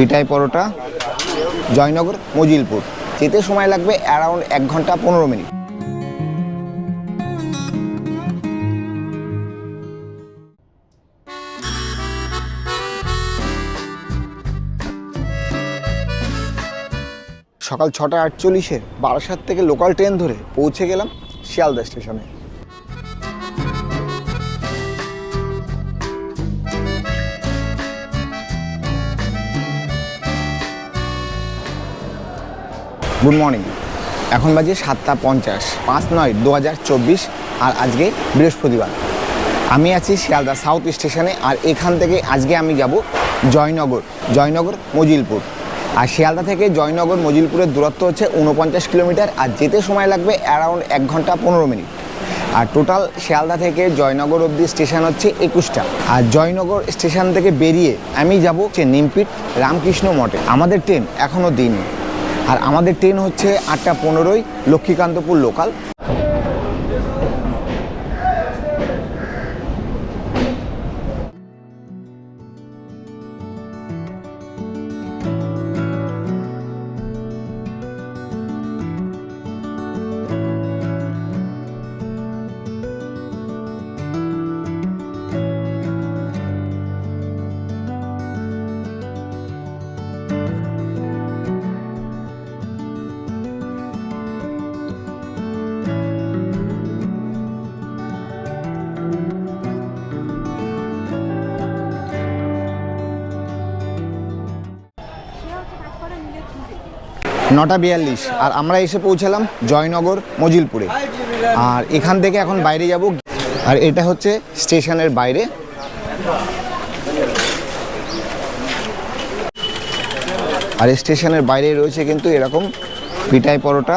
পিটাই পরোটা, জয়নগর, মজিলপুর। যেতে সময় লাগবে অ্যারাউন্ড এক ঘণ্টা পনেরো মিনিট। সকাল ছটা আটচল্লিশে বারাসাত থেকে লোকাল ট্রেন ধরে পৌঁছে গেলাম শিয়ালদা স্টেশনে। গুড মর্নিং এখন বাজে সাতটা পঞ্চাশ, পাঁচ নয় দু হাজার চব্বিশ আর আজকে বৃহস্পতিবার। আমি আছি শিয়ালদা সাউথ স্টেশনে আর এখান থেকে আজকে আমি যাব জয়নগর জয়নগর মজিলপুর। আর শিয়ালদা থেকে জয়নগর মজিলপুরের দূরত্ব হচ্ছে উনপঞ্চাশ কিলোমিটার আর যেতে সময় লাগবে অ্যারাউন্ড এক ঘণ্টা পনেরো মিনিট। আর টোটাল শিয়ালদা থেকে জয়নগর অবধি স্টেশন হচ্ছে একুশটা। আর জয়নগর স্টেশন থেকে বেরিয়ে আমি যাব হচ্ছে নিমপিট রামকৃষ্ণ মঠে। আমাদের ট্রেন এখনও দিন আর আমাদের ট্রেন হচ্ছে আটটা পনেরোই লক্ষ্মীকান্তপুর লোকাল নটা বিয়াল্লিশ। আর আমরা এসে পৌঁছালাম জয়নগর, মজিলপুরে। আর এখান থেকে এখন বাইরে যাব। আর এটা হচ্ছে স্টেশনের বাইরে। আর স্টেশনের বাইরে রয়েছে কিন্তু এরকম পিটাই পরোটা,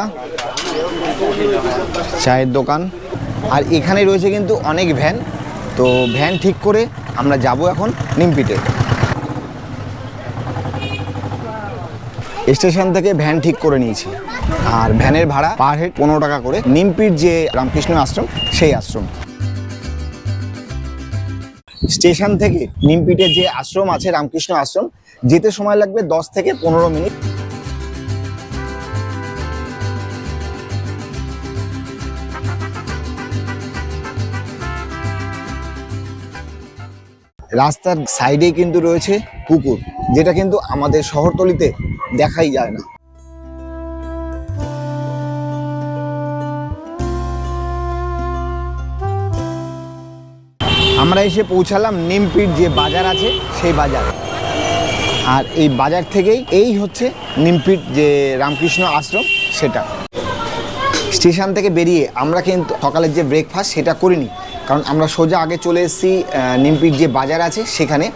চায়ের দোকান। আর এখানে রয়েছে কিন্তু অনেক ভ্যান। তো ভ্যান ঠিক করে আমরা যাব এখন নিমপিটে। স্টেশন থেকে ভ্যান ঠিক করে নিয়েছি। আর ভ্যানের ভাড়া পার হেড পনেরো টাকা করে। নিমপির যে রামকৃষ্ণ আশ্রম, সেই আশ্রম। স্টেশন থেকে নিমপিটের যে আশ্রম আছে, রামকৃষ্ণ আশ্রম, যেতে সময় লাগবে দশ থেকে পনেরো মিনিট। রাস্তার সাইডে কিন্তু রয়েছে পুকুর, যেটা কিন্তু আমাদের শহরতলিতে দেখাই যায় না। আমরা এসে পৌঁছালাম নিমপির যে বাজার আছে, সেই বাজার। আর এই বাজার থেকেই এই হচ্ছে নিমপির যে রামকৃষ্ণ আশ্রম, সেটা। স্টেশন থেকে বেরিয়ে আমরা কিন্তু সকালের যে ব্রেকফাস্ট সেটা করিনি। কারণ আমরা সোজা আগে চলে এসেছি নিমপির যে বাজার আছে সেখানে।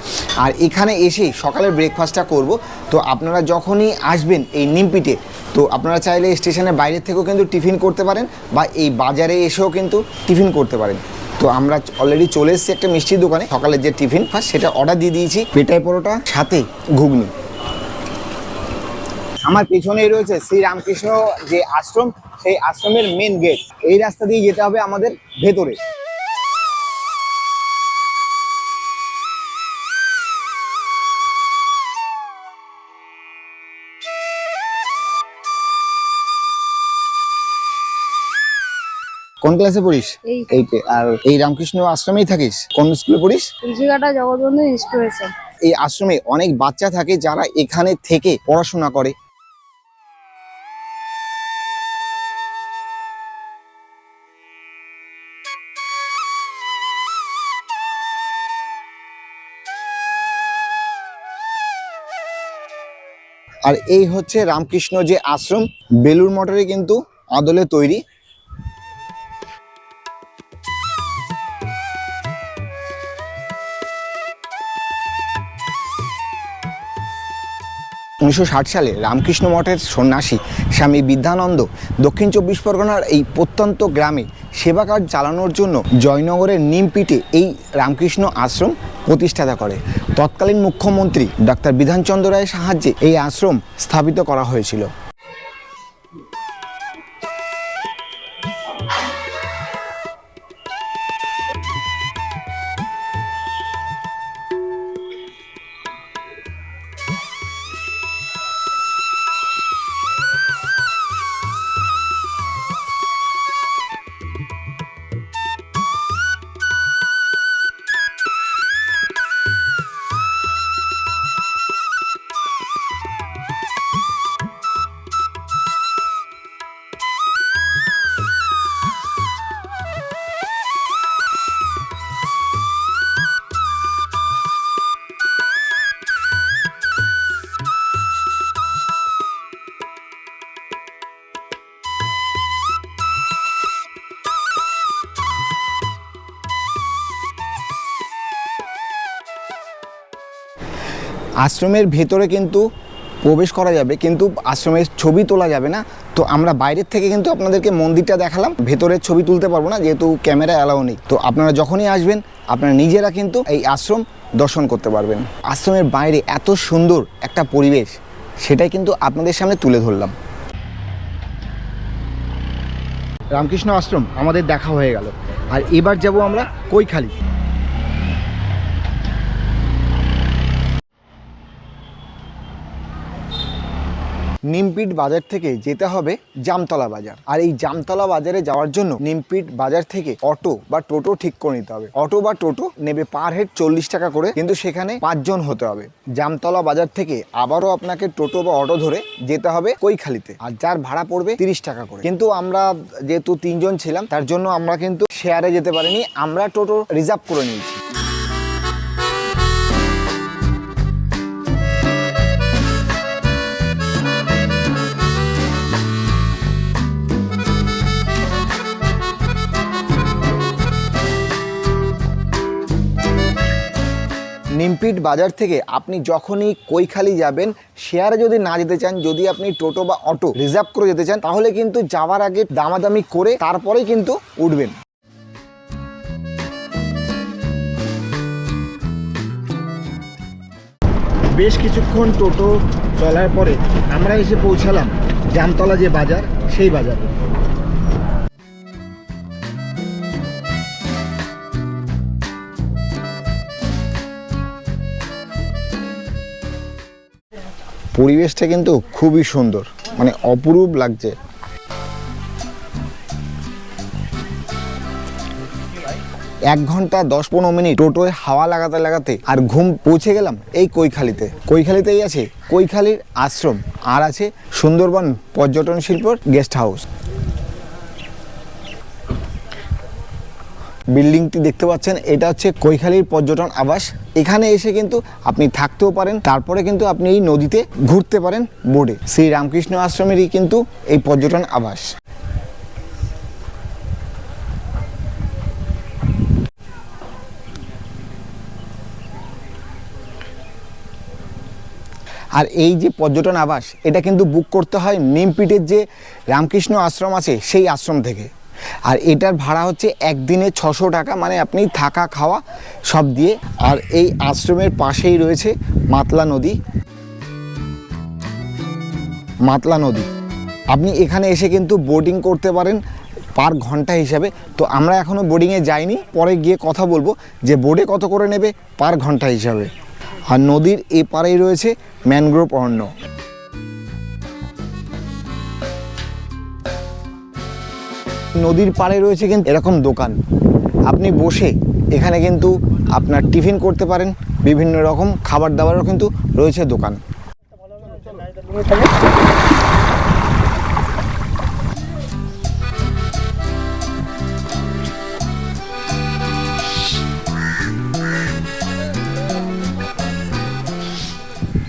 আর এখানে এসেই সকালের ব্রেকফাস্টটা করব। তো আপনারা যখনই আসবেন এই নিমপিটে তো আপনারা চাইলে স্টেশনের বাইরে থেকেও কিন্তু টিফিন করতে পারেন বা এই বাজারে এসেও কিন্তু টিফিন করতে পারেন। তো আমরা অলরেডি চলে এসেছি একটা মিষ্টির দোকানে। সকালের যে টিফিন ফার্স্ট সেটা অর্ডার দিয়ে দিয়েছি পেটাই পরোটা, সাথে ঘুগনি। আমার পেছনেই রয়েছে শ্রী রামকৃষ্ণ যে আশ্রম, সেই আশ্রমের মেন গেট এই রাস্তা দিয়ে যেতে হবে আমাদের ভেতরে। কোন ক্লাসে পড়িস? এইটে আর এই রামকৃষ্ণ আশ্রমেই থাকিস? কোন স্কুলে পড়িস? ঋষিকাটা জগৎবন্ধু ইনস্টিটিউশন এই আশ্রমে অনেক বাচ্চা থাকে যারা এখানে থেকে পড়াশোনা করে। আর এই হচ্ছে রামকৃষ্ণ যে আশ্রম বেলুর মঠের কিন্তু আদলে তৈরি। উনিশশো ষাট সালে রামকৃষ্ণ মঠের সন্ন্যাসী স্বামী বিদ্যানন্দ দক্ষিণ চব্বিশ পরগনার এই প্রত্যন্ত গ্রামে সেবা কাজ চালানোর জন্য জয়নগরের নিমপিটে এই রামকৃষ্ণ আশ্রম প্রতিষ্ঠাতা করে। তৎকালীন মুখ্যমন্ত্রী ডাক্তার বিধানচন্দ্র রায়ের সাহায্যে এই আশ্রম স্থাপিত করা হয়েছিল। আশ্রমের ভেতরে কিন্তু প্রবেশ করা যাবে, কিন্তু আশ্রমের ছবি তোলা যাবে না। তো আমরা বাইরের থেকে কিন্তু আপনাদেরকে মন্দিরটা দেখালাম। ভেতরের ছবি তুলতে পারব না, যেহেতু ক্যামেরা অ্যালাউ নেই। তো আপনারা যখনই আসবেন, আপনারা নিজেরা কিন্তু এই আশ্রম দর্শন করতে পারবেন। আশ্রমের বাইরে এত সুন্দর একটা পরিবেশ, সেটাই কিন্তু আপনাদের সামনে তুলে ধরলাম। রামকৃষ্ণ আশ্রম আমাদের দেখা হয়ে গেল। আর এবার যাব আমরা কৈখালি। নিমপিট বাজার থেকে যেতে হবে জামতলা বাজার। আর এই জামতলা বাজারে যাওয়ার জন্য নিমপিট বাজার থেকে অটো বা টোটো ঠিক করে নিতে হবে। অটো বা টোটো নেবে পার হেড চল্লিশ টাকা করে, কিন্তু সেখানে পাঁচজন হতে হবে। জামতলা বাজার থেকে আবারও আপনাকে টোটো বা অটো ধরে যেতে হবে কৈখালিতে, আর যার ভাড়া পড়বে তিরিশ টাকা করে। কিন্তু আমরা যেহেতু তিনজন ছিলাম, তার জন্য আমরা কিন্তু শেয়ারে যেতে পারিনি, আমরা টোটো রিজার্ভ করে নিয়েছি। নিমপিট বাজার থেকে আপনি যখনই কৈখালি যাবেন শেয়ারে যদি না যেতে চান, যদি আপনি টোটো বা অটো রিজার্ভ করে যেতে চান, তাহলে কিন্তু যাওয়ার আগে দামাদামি করে তারপরেই কিন্তু উঠবেন। বেশ কিছুক্ষণ টোটো চলার পরে আমরা এসে পৌঁছালাম, জামতলা যে বাজার, সেই বাজারে। পরিবেশটা কিন্তু খুবই সুন্দর। মানে অপরূপ লাগছে। এক ঘণ্টা দশ পনেরো মিনিট টোটোয় হাওয়া লাগাতে লাগাতে আর ঘুম পৌঁছে গেলাম এই কৈখালিতে। কৈখালিতেই আছে কৈখালির আশ্রম। আর আছে সুন্দরবন পর্যটন শিল্পর গেস্ট হাউস বিল্ডিংটি দেখতে পাচ্ছেন, এটা হচ্ছে কৈখালির পর্যটন আবাস। এখানে এসে কিন্তু আপনি থাকতেও পারেন, তারপরে কিন্তু আপনি এই নদীতে ঘুরতে পারেন বোর্ডে। শ্রী রামকৃষ্ণ আশ্রমেরই কিন্তু এই পর্যটন আবাস। আর এই যে পর্যটন আবাস, এটা কিন্তু বুক করতে হয় নিমপিটের যে রামকৃষ্ণ আশ্রম আছে, সেই আশ্রম থেকে। আর এটার ভাড়া হচ্ছে একদিনে ছশো টাকা মানে আপনি থাকা, খাওয়া সব দিয়ে। আর এই আশ্রমের পাশেই রয়েছে মাতলা নদী। মাতলা নদী। আপনি এখানে এসে কিন্তু বোটিং করতে পারেন পার ঘণ্টা হিসাবে। তো আমরা এখনও বোর্ডিংয়ে যাইনি, পরে গিয়ে কথা বলব যে বোর্ডে কত করে নেবে পার ঘণ্টা হিসাবে। আর নদীর এপারেই রয়েছে ম্যানগ্রোভ অরণ্য। নদীর পাড়ে রয়েছে কিন্তু এরকম দোকান। আপনি বসে এখানে কিন্তু আপনার টিফিন করতে পারেন, বিভিন্ন রকম খাবার দাবারও কিন্তু রয়েছে দোকান।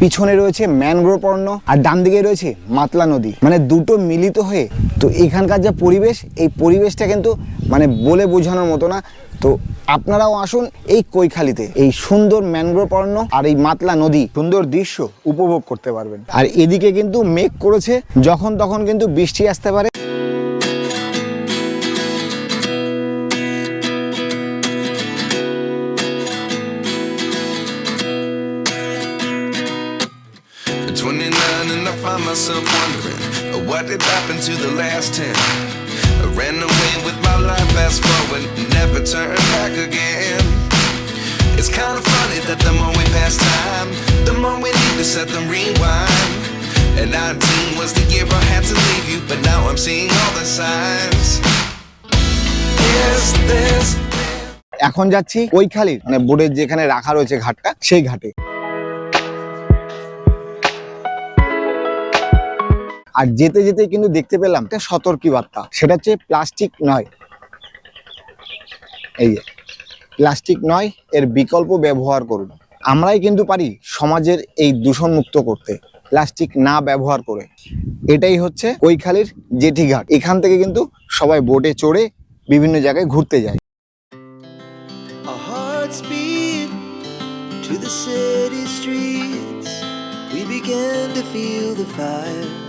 পিছনে রয়েছে ম্যানগ্রোভ অরণ্য আর ডান দিকে রয়েছে মাতলা নদী। মানে দুটো মিলিত হয়ে তো এখানকার যা পরিবেশ, এই পরিবেশটা কিন্তু মানে বলে বোঝানোর মতো না। তো আপনারাও আসুন এই কৈখালিতে, এই সুন্দর ম্যানগ্রোভ অরণ্য আর এই মাতলা নদী, সুন্দর দৃশ্য উপভোগ করতে পারবেন। আর এদিকে কিন্তু মেঘ করেছে, যখন তখন কিন্তু বৃষ্টি আসতে পারে। At 29 and I find myself wondering uh, what did happen to the last 10 I ran away with my life fast forward never turn back again It's kind of funny that the more we pass time the more we need to set them rewind and 19 was the year I had to leave you but now I'm seeing all the signs Is this এখন যাচ্ছি কৈখালির মানে বোর্ডের যেখানে রাখা রয়েছে ঘাটটা সেই ঘাটে আর যেতে যেতে কিন্তু দেখতে পেলাম একটা সতর্কী বার্তা সেটা হচ্ছে প্লাস্টিক নয়। এই যে, প্লাস্টিক নয়, এর বিকল্প ব্যবহার করুন। আমরাই কিন্তু পারি সমাজের এই দূষণ মুক্ত করতে, প্লাস্টিক না ব্যবহার করে। এটাই হচ্ছে কৈখালির জেঠি ঘাট এখান থেকে কিন্তু সবাই বোটে চড়ে বিভিন্ন জায়গায় ঘুরতে যায়। To the city streets. began to feel the fire.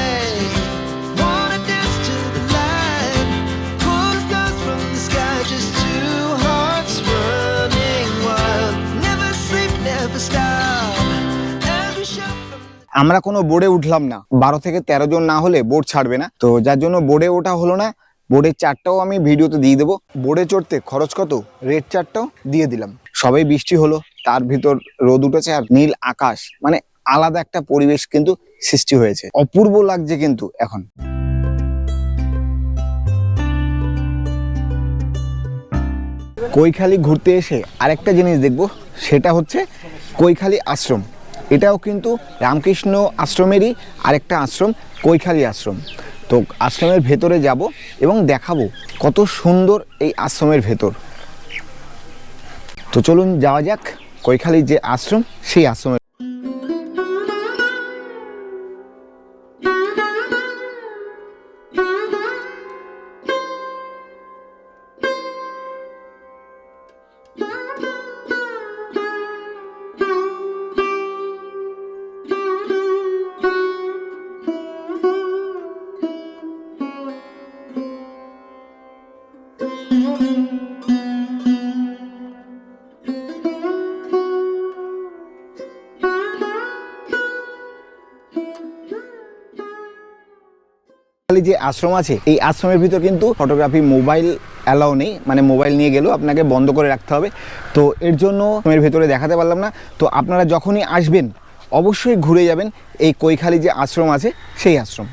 আমরা কোনো বোর্ডে উঠলাম না। বারো থেকে তেরো জন না হলে বোর্ড ছাড়বে না। তো যার জন্য বোর্ডে ওঠা হলো না। বোর্ডের চারটাও আমি ভিডিওতে দিয়ে দেবো। বোর্ডে চড়তে খরচ কত? রেড চারটাও দিয়ে দিলাম। সবাই বৃষ্টি হলো, তার ভিতর রোদ উঠেছে আর নীল আকাশ। মানে আলাদা একটা পরিবেশ কিন্তু সৃষ্টি হয়েছে। অপূর্ব লাগছে কিন্তু এখন। কৈখালি ঘুরতে এসে আরেকটা জিনিস দেখব, সেটা হচ্ছে কৈখালি আশ্রম। এটাও কিন্তু রামকৃষ্ণ আশ্রমেরই আরেকটা আশ্রম, কৈখালী আশ্রম। তো আশ্রমের ভেতরে যাব এবং দেখাবো কত সুন্দর এই আশ্রমের ভেতর। তো চলুন যাওয়া যাক, কৈখালীর যে আশ্রম, সেই আশ্রমে খালি যে আশ্রম আছে, এই আশ্রমের ভিতর কিন্তু ফটোগ্রাফি মোবাইল অ্যালাও নেই। মানে মোবাইল নিয়ে গেলেও আপনাকে বন্ধ করে রাখতে হবে। তো এর জন্য এর ভেতরে দেখাতে পারলাম না। তো আপনারা যখনই আসবেন, অবশ্যই ঘুরে যাবেন এই কৈখালি যে আশ্রম আছে, সেই আশ্রম।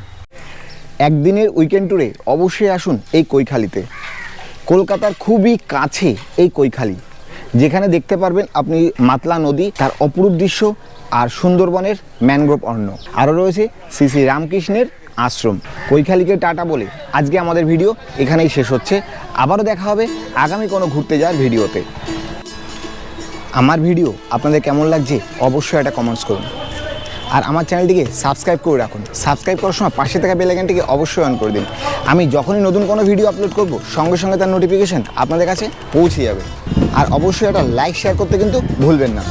একদিনের উইকেন্ড ট্যুরে অবশ্যই আসুন এই কৈখালিতে। কলকাতার খুবই কাছে এই কৈখালি। যেখানে দেখতে পারবেন আপনি মাতলা নদী, তার অপরূপ দৃশ্য, আর সুন্দরবনের ম্যানগ্রোভ অরণ্য। আরও রয়েছে শ্রী শ্রী রামকৃষ্ণের আশ্রম। কৈখালিকে টাটা বলে আজকে আমাদের ভিডিও এখানেই শেষ হচ্ছে। আবারও দেখা হবে আগামী কোনো ঘুরতে যাওয়ার ভিডিওতে। আমার ভিডিও আপনাদের কেমন লাগছে অবশ্যই একটা কমেন্টস করুন। আর আমার চ্যানেলটিকে সাবস্ক্রাইব করে রাখুন। সাবস্ক্রাইব করার সময় পাশে থাকা বেলাইকানটিকে অবশ্যই অন করে দিন। আমি যখনই নতুন কোনো ভিডিও আপলোড করব, সঙ্গে সঙ্গে তার নোটিফিকেশন আপনাদের কাছে পৌঁছে যাবে। আর অবশ্যই একটা লাইক শেয়ার করতে কিন্তু ভুলবেন না।